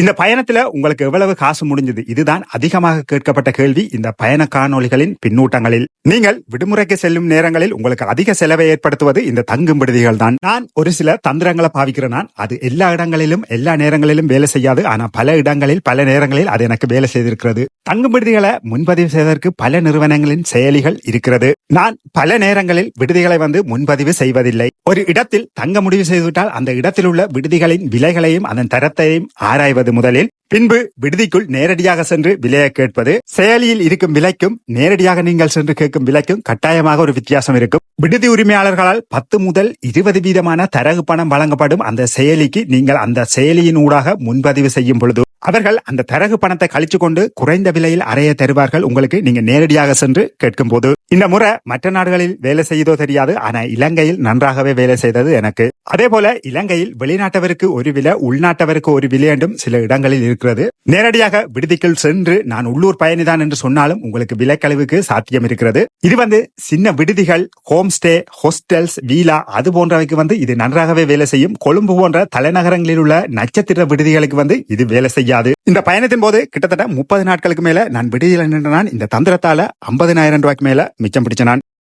இந்த பயணத்துல உங்களுக்கு எவ்வளவு காசு முடிஞ்சது? இதுதான் அதிகமாக கேட்கப்பட்ட கேள்வி இந்த பயண காணொளிகளின் பின்னூட்டங்களில். நீங்கள் விடுமுறைக்கு செல்லும் நேரங்களில் உங்களுக்கு அதிக செலவை ஏற்படுத்துவது இந்த தங்கும் விடுதிகள் தான் நான் ஒரு சில தந்திரங்களை பாவிக்கிறேன் நான். அது எல்லா இடங்களிலும் எல்லா நேரங்களிலும் வேலை செய்யாது. ஆனா பல இடங்களில் பல நேரங்களில் அது எனக்கு வேலை செய்திருக்கிறது. தங்கும் விடுதிகளை முன்பதிவு செய்வதற்கு பல நிறுவனங்களின் செயலிகள் இருக்கிறது. நான் பல நேரங்களில் விடுதிகளை வந்து முன்பதிவு செய்வதில்லை. ஒரு இடத்தில் தங்க முடிவு செய்துவிட்டால் அந்த இடத்தில் உள்ள விடுதிகளின் விலைகளையும் அதன் தரத்தையும் ஆராய்வது முதலில். பின்பு விடுதிக்குள் நேரடியாக சென்று விலையை கேட்பது. செயலியில் இருக்கும் விலைக்கும் நேரடியாக நீங்கள் சென்று கேட்கும் விலைக்கும் கட்டாயமாக ஒரு வித்தியாசம் இருக்கும். விடுதி உரிமையாளர்களால் பத்து முதல் இருபது வீதமான தரகு பணம் வழங்கப்படும் அந்த செயலிக்கு நீங்கள் அந்த செயலியின் ஊடாக முன்பதிவு செய்யும் பொழுது அவர்கள் அந்த தரகு பணத்தை கழிச்சு கொண்டு குறைந்த விலையில் அறைய தருவார்கள். உங்களுக்கு நீங்க நேரடியாக சென்று கேட்கும் போது இந்த முறை மற்ற நாடுகளில் வேலை செய்தோ தெரியாது ஆனா இலங்கையில் நன்றாகவே வேலை செய்தது எனக்கு. அதே போல இலங்கையில் வெளிநாட்டவருக்கு ஒரு விலை உள்நாட்டவருக்கு ஒரு விலை என்றும் சில இடங்களில் இருக்கிறது. நேரடியாக விடுதிக்குள் சென்று நான் உள்ளூர் பயணிதான் என்று சொன்னாலும் உங்களுக்கு விலைக்கழிவுக்கு சாத்தியம் இருக்கிறது. இது வந்து சின்ன விடுதிகள் ஹோம் ஸ்டே ஹோஸ்டல்ஸ் வீலா அது போன்றவைக்கு வந்து இது நன்றாகவே வேலை செய்யும். கொழும்பு போன்ற தலைநகரங்களில் உள்ள நட்சத்திர விடுதிகளுக்கு வந்து இது வேலை செய்யும் செய்யாது இந்த பயணத்தின் போது கிட்டத்தட்ட முப்பது நாட்களுக்கு மேல நான் விடுதியில் நின்ற நான் இந்த தந்திரத்தால ஐம்பதினாயிரம் ரூபாய்க்கு மேல மிச்சம் பிடிச்ச நான்.